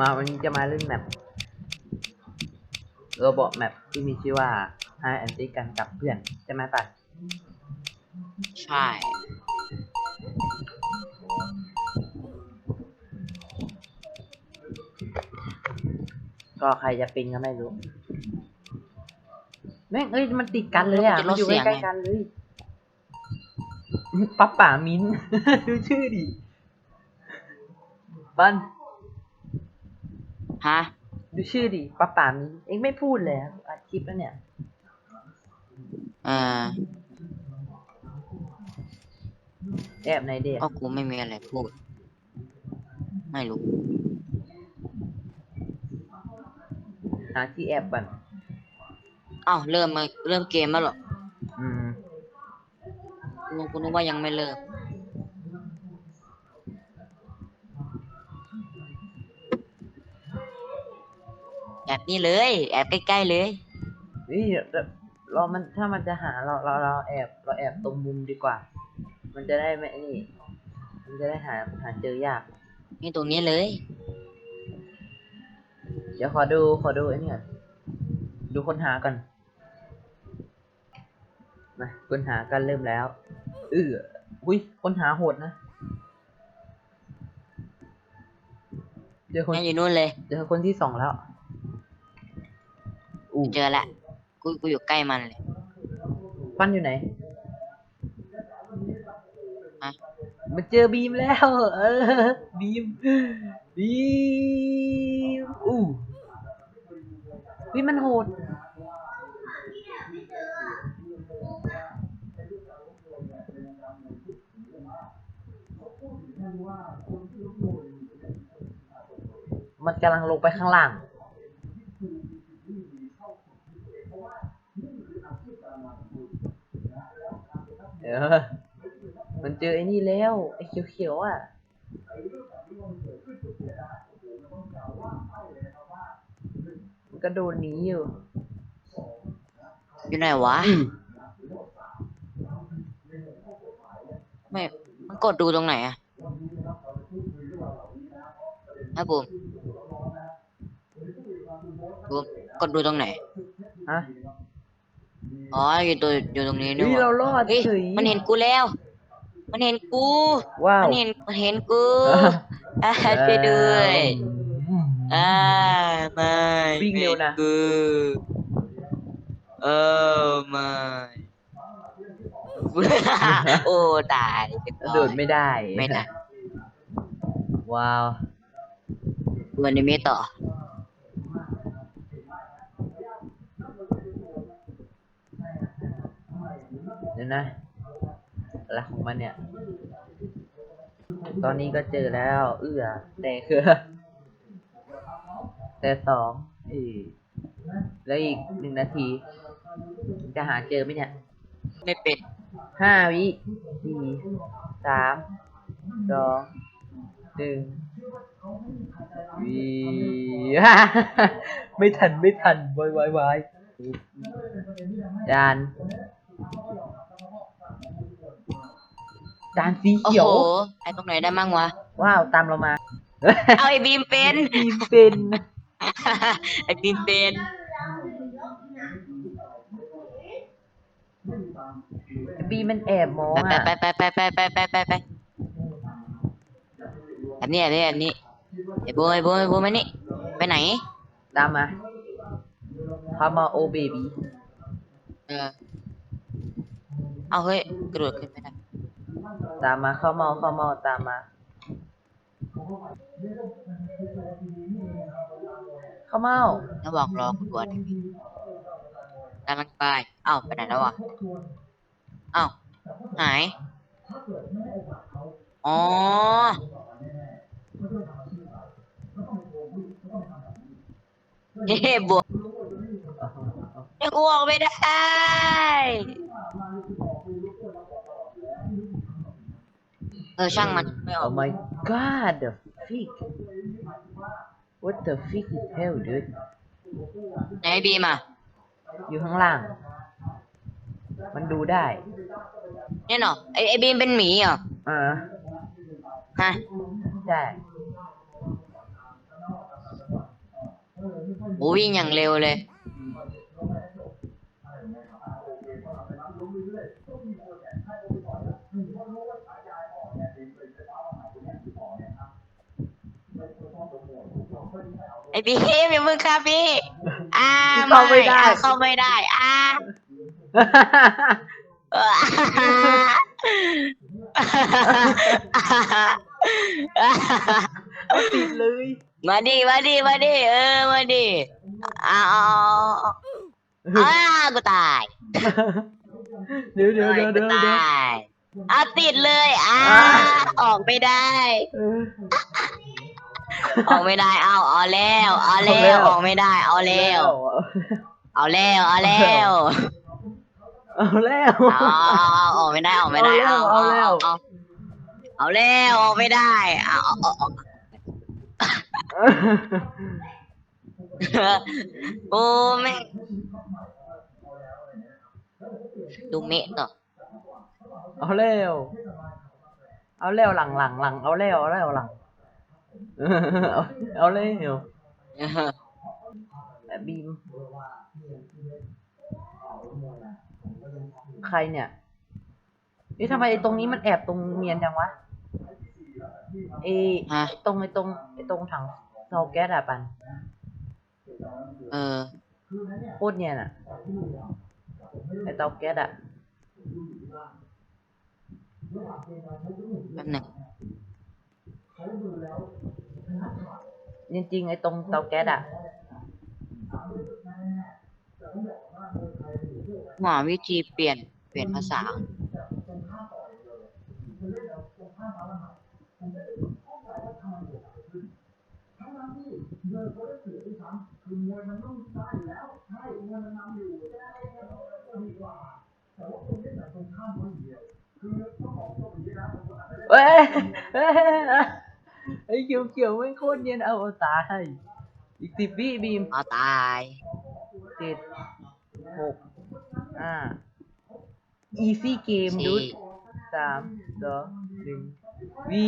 มาวันนี้จะมาเล่นแมปโรบอทแมปที่มีชื่อว่า High and Seek กันกับเพื่อน ใช่ไหมปัดใช่ ก็ใครจะปิงก็ไม่รู้ แม่งเอ้ยมันติดกันเลยอะ มันอยู่ใกล้ๆกันเลย ปั๊บป่ามิ้น ดูชื่อดิปัน ฮะ ดูชื่อดิปั๊บป่ามิ้นเอ็งไม่พูดเลยอะอัดคลิปแล้วเนี่ยเออแอบในเด็กก็กูไม่มีอะไรพูด ไม่รู้ หาที่แอบก่อนอ้าวเริ่มมาเริ่มเกมแล้วเหรออืม กูกูนึกว่ายังไม่เริ่ม แอบนี่เลย แอบใกล้ๆเลย นี่เราเรามันถ้ามันจะหาเราเราเราแอบเราแอบตรงมุมดีกว่า มันจะได้ไม่นี่ มันจะได้หาหาเจอยาก นี่ตรงนี้เลย เดี๋ยวขอดูขอดูไอ้นี่ก่อนดูคนหาก่อนมาคนหากันเริ่มแล้วเอออุ้ยคนหาโหดนะเจอคนนี่อยู่นู่นเลย เจอคนที่สองแล้ว อู้เจอละกูกูอยู่ใกล้มันเลยปั้นอยู่ไหนฮะมันเจอบีมแล้ว เออ บีม บีม อู้วิมันโหดมันกำลังลงไปข้างล่าง เออมันเจอไอ้นี่แล้ว ไอ้เขียวๆอะมันก็โดนหนีอยู่ อยู่ไหนวะ ไม่ มันกดดูตรงไหนอะฮะบูมบูมกดดูตรงไหน ฮะ อ๋ออยู่ตัวอยู่ตรงนี้นี่เฮ้ยหเราว่ารอดเฮ้ยเฉย มันเห็นกูแล้ว มันเห็นกู ว้าว มันเห็นมันเห็นกูอ่าช่วยด้วยอืมอ่าไม่วิ่งเร็วนะกูเออไม่โอ้ตายเรียบกระร้อยโดดไม่ได้ไม่ได้ว้าว วันนี้ไม่ต่อ เดี๋ยวนะอะไรของมันเนี่ย ตอนนี้ก็เจอแล้ว เอื้อแต่คือแต่สองเออแล้วอีกหนึ่งนาที จะหาเจอไหมเนี่ย ไม่เป็นห้าวิสี่สามสองหนึ่งวิไม่ทันไม่ทันวายวายวายจาน จานสีโอ้เขียวโหไอ้ตรงไหนได้มั่งวะ ว้าวตามเรามาเอาไอ้บีมเป็นทีมเป็นไอ้บีมเป็น บีมันแอบมองไปอะไปไปไปไปไปไปไปไปอันนี้อันนี้อันนี้ไอ้โบไอ้โบไอ้โบมานี่ไปไหน ตามมาพามาโอเบบีเออเอาเฮ้ยกระโดดขึ้นไม่ได้ ตามมาเข้าเมาเข้าเมาตามมา เข้าเมาแล้วบอกรอกูก่อนกำลังไปเอ้าไปไหนแล้ววะเอ้าหายอ๋อเฮ้บวกยังกูออกไม่ได้ เออช่างมันไม่ออก Oh my god the freak What the freak is hell dude ไหนบีมอะอยู่ข้างล่าง มันดูได้ เนี่ยเนาะไอไอบีมเป็นหมีเหรออ่าฮะใช่โอ้วิ่งอย่างเร็วเลย อพี่อย่ามึงครับพี่ อ่าเข้าไม่ได้ อะเข้าไม่ได้ อ่าเออติดเลยมาดิมาดิมาดิเออมาดิเอาเอาเอาอ้ากูตายเดี๋ยวเดี๋ยวเดี๋ยวกูเดี๋ยวเดี๋ยวตายเอาติดเลยอ่าอ่าออกไม่ได้เออออกไม่ได้เอาเอาแล้วเอาแล้เอาแล้ววออกไม่ได้เอาแล้วเอาแล้วเอาแล้วเอาแล้วเอาเอาออกไม่ได้ออกไม่ได้เอาเอาแล้วเอาเอาแล้วออกไม่ได้เอาเอาเอาเอาโอ้แม่งดูเมะต่อเอาแล้วเอาแล้วหลังหลังหลังเอาแล้วเอาแล้วหลัง เอาเอาแล้วแบบบีม ใครเนี่ยเอ๊ะทำไมไอ้ตรงนี้มันแอบตรงเนียนจังวะเอฮะไอ้ตรงไอ้ตรงไอ้ตรงถังเตาแก๊สอะปันเออ โคตรเนียนอะไอ้เตาแก๊สอะแป๊บหนึง จริงๆไอ้ตรงเตาแก๊สอะหาวิธีเปลี่ยนเปลี่ยนภาษา เอ้ยเอ้ยไอ้เขียวเขียวๆไม่งโคตรเนียนเอาเอาตาย อีกสิบวิบีมเอาตายเจ็ดหกห้า easy game สี่ดูดสามสองหนึ่งวี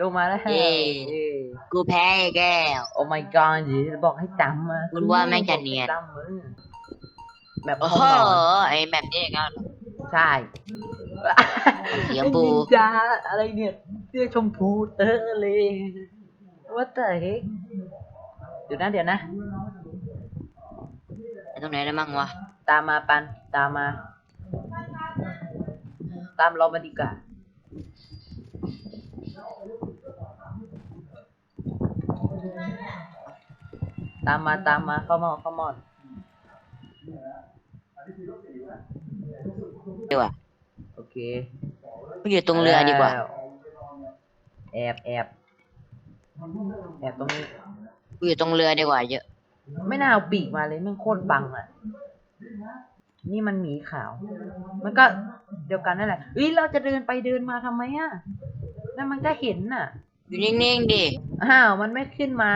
ลงมาแล้วเย้ เย้ กูแพ้อีกแก้ว โอ้ my god เดี๋ยวบอกให้จำมาคุณว่าแม่งจะเนียน จำมึงแบบโอ้ห้โหองนอนไอแบบนี้ก็ใช่สีชมพูไอ้นินจาอะไรเนี่ย เสื้อชมพูเตอร์เลย what the heck เดี๋ยวนะเดี๋ยวนะไอตรงไหนได้มั่งวะ ตามมาปันตามมา ตามเรามาดีกว่าตามมาตามมาเข้ามาเข้ามาดีกว่าโอเคกูอยู่ตรงเรือดีกว่า แล้วแอบแอบแอบตรงนี้ กูอยู่ตรงเรือดีกว่าเยอะ ไม่น่าเอาปีกมาเลยแมันโคตรบังอะ นี่มันหมีขาว มันก็เดียวกันนั่นแหละเฮ้ยเราจะเดินไปเดินมาทำไมอะนั่นมันก็เห็นน่ะ อยู่นิ่งๆดิ อ้าว มันไม่ขึ้นมา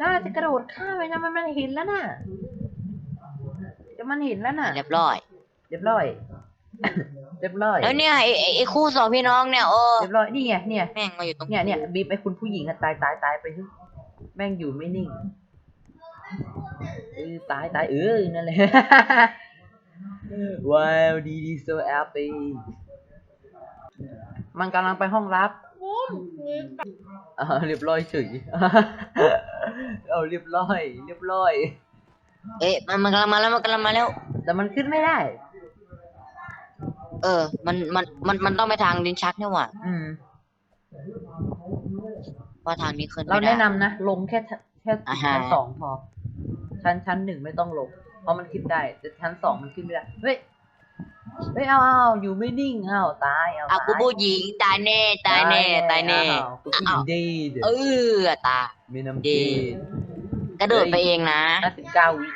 น่าจะกระโดดข้ามไปนะมันมันเห็นแล้วน่ะ จะมันเห็นแล้วน่ะ เรียบร้อย เรียบร้อย เรียบร้อยแล้วเนี่ยไอไอ้ไอคู่สองพี่น้องเนี่ยโอ้เรียบร้อยนี่ไงเนี่ยแม่งมาอยู่ตรงเนี่ยเนี่ยบีบไอ้คุณผู้หญิงอะตายตายตายไปเถอะแม่งอยู่ไม่นิ่งเออตายตายเออนั่นแหละ ว้าวดีดีโซแอปปี้มันกำลังไปห้องลับอ่าเรียบร้อยเฉยเอาเรียบร้อย เรียบร้อย เอ๊ะมันมันกำลังมาแล้วมันกำลังมาแล้ว แต่มันขึ้นไม่ได้ เออ มันมันมันมันต้องไปทางดินชักเนี่ยว่ะอืม ว่าทางนี้ขึ้นเราไม่ได้ แนะนำนะ ลงแค่ชั้นแค่อ่าฮะ ชั้นสองพอ ชั้นชั้นหนึ่งไม่ต้องลง เพราะมันขึ้นได้ แต่ชั้นสองมันขึ้นไม่ได้ เฮ้ย เฮ้ย เอาเอาอยู่ไม่นิ่งเอาตาย เอาอะตายกูผู้หญิงตายแน่ตายแน่ตายแน่ อ้วกูผู้หญิงดีเดเออตาย มีน้ำดี ดีกระโดดไปเองนะห้าสิบเก้าวิ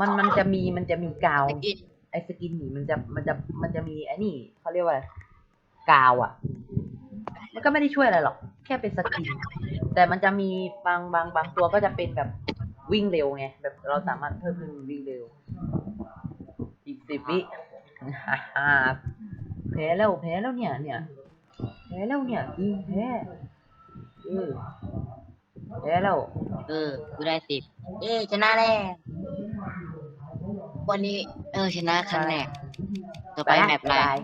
มันมันจะมีมันจะมีกาว ตะกี้ไอ้สกินหมีมันจะมันจะมันจะมีไอ้นี่เขาเรียกว่าอะไรกาวอะ มันก็ไม่ได้ช่วยอะไรหรอก แค่เป็นสกิน แต่มันจะมีบางบางบางตัวก็จะเป็นแบบวิ่งเร็วไง แบบเราสามารถเพิ่มขึ้นวิ่งเร็ว อีกสิบวิฮ่าแพ้แล้วแพ้แล้วเนี่ย เนี่ยแพ้แล้วเนี่ยจริงแพ้เออแพ้แล้ว เออกูได้สิบเอ้ชนะแล้ววันนี้ เออชนะครั้งแรกต่อไปแมปอะไรบ๊ายบาย